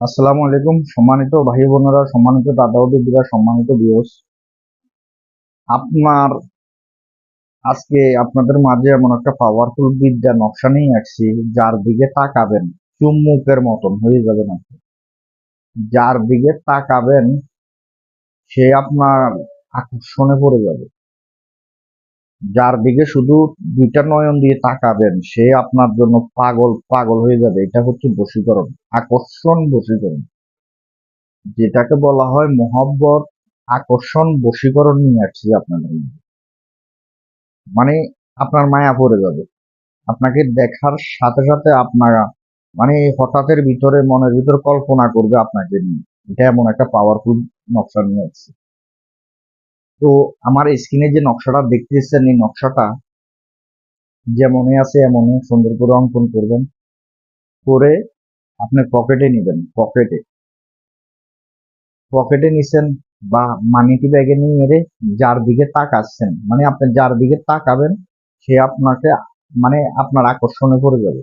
আসসালামু আলাইকুম। সম্মানিত ভাই বোনেরা, সম্মানিত দাদা দিদিরা, সম্মানিত বিয়স আপনার আজকে আপনাদের মাঝে এমন একটা পাওয়ারফুল বিদ্যা নকশা নিয়ে আসছি, যার দিকে তাকাবেন চুম্মুকের মতন হয়ে যাবেন আপনি যার দিকে তাকাবেন, সে আপনার আকর্ষণে পড়ে যাবে। যার দিকে শুধু দুইটা নয়ন দিয়ে তাকাবেন, সে আপনার জন্য পাগল পাগল হয়ে যাবে। এটা হচ্ছে বশীকরণ, আকর্ষণ বশীকরণ। যেটাকে বলা হয় মোহব্বত, আকর্ষণ বশীকরণ নিয়ে আসছি আপনাদের। মানে আপনার মায়া পড়ে যাবে। আপনাকে দেখার সাথে সাথে আপনারা মানে হঠাৎের ভিতরে, মনের ভিতরে কল্পনা করবে আপনাকে নিয়ে। এটা এমন একটা পাওয়ারফুল নকশা নিয়ে আসছে। তো আমার স্ক্রিনে যে নকশাটা দেখতেছেন, এই নকশাটা যেমনই আছে এমনই সুন্দর করে অঙ্কন করবেন। করে আপনি পকেটে নেবেন, পকেটে। পকেটে নিছেন বা মানিটি ব্যাগে নিয়ে এরে যার দিকে তাকাচ্ছেন মানে আপনি যার দিকে তাকাবেন, সে আপনাকে মানে আপনার আকর্ষণে পড়ে যাবে।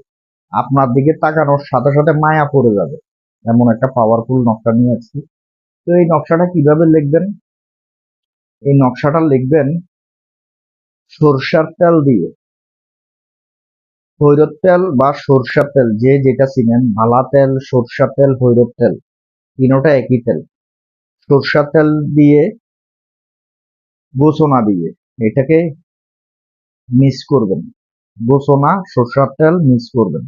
আপনার দিকে তাকানোর সাথে সাথে মায়া পড়ে যাবে। এমন একটা পাওয়ারফুল নকশা নিয়ে আসছি। তো এই নকশাটা কীভাবে লিখবেন? এই নকশাটা লিখবেন সরষার তেল দিয়ে। হৈরত তেল বা সরষার তেল, যে যেটা চিনেন ভালা তেল, সরষার তেল, হৈরত তেল, তিনোটা একই তেল। সরষার তেল দিয়ে গোসনা দিয়ে এটাকে মিক্স করবেন। গোসনা সরষার তেল মিক্স করবেন।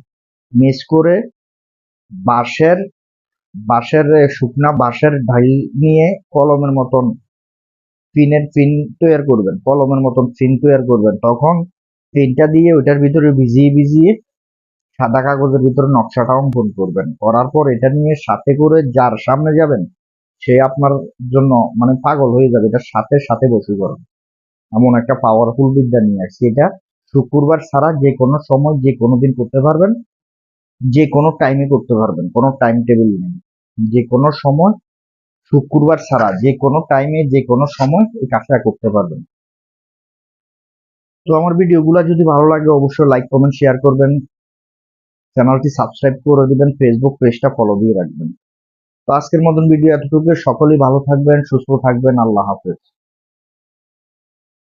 মিক্স করে বাঁশের বাঁশের শুকনা বাঁশের ঢাই নিয়ে কলমের মতন ফিনের ফিন তৈরি করবেন, কলমের মতন ফিন তৈরি করবেন। তখন ফিনটা দিয়ে ওইটার ভিতরে ভিজিয়ে ভিজিয়ে সাদা কাগজের ভিতরে নকশাটা অঙ্কন করবেন। করার পর এটা নিয়ে সাথে করে যার সামনে যাবেন, সে আপনার জন্য মানে পাগল হয়ে যাবে, এটা সাথে সাথে বসে করেন এমন একটা পাওয়ারফুল বিদ্যা নিয়ে আসছি এটা। শুক্রবার ছাড়া যে কোনো সময় যে কোনো দিন করতে পারবেন, যে কোনো টাইমে করতে পারবেন, কোনো টাইম টেবিল নেই। যে কোনো সময় শুক্রবার ছাড়া যে কোনো টাইমে যে কোনো সময় এই কাজটা করতে পারবেন। তো আমার ভিডিওগুলো যদি ভালো লাগে, অবশ্যই লাইক কমেন্ট শেয়ার করবেন। চ্যানেলটি সাবস্ক্রাইব করে দিবেন ফেসবুক পেজটা ফলো দিয়ে রাখবেন। তো আজকের মতন ভিডিও এতটুকু সকলেই ভালো থাকবেন, সুস্থ থাকবেন। আল্লাহ হাফেজ।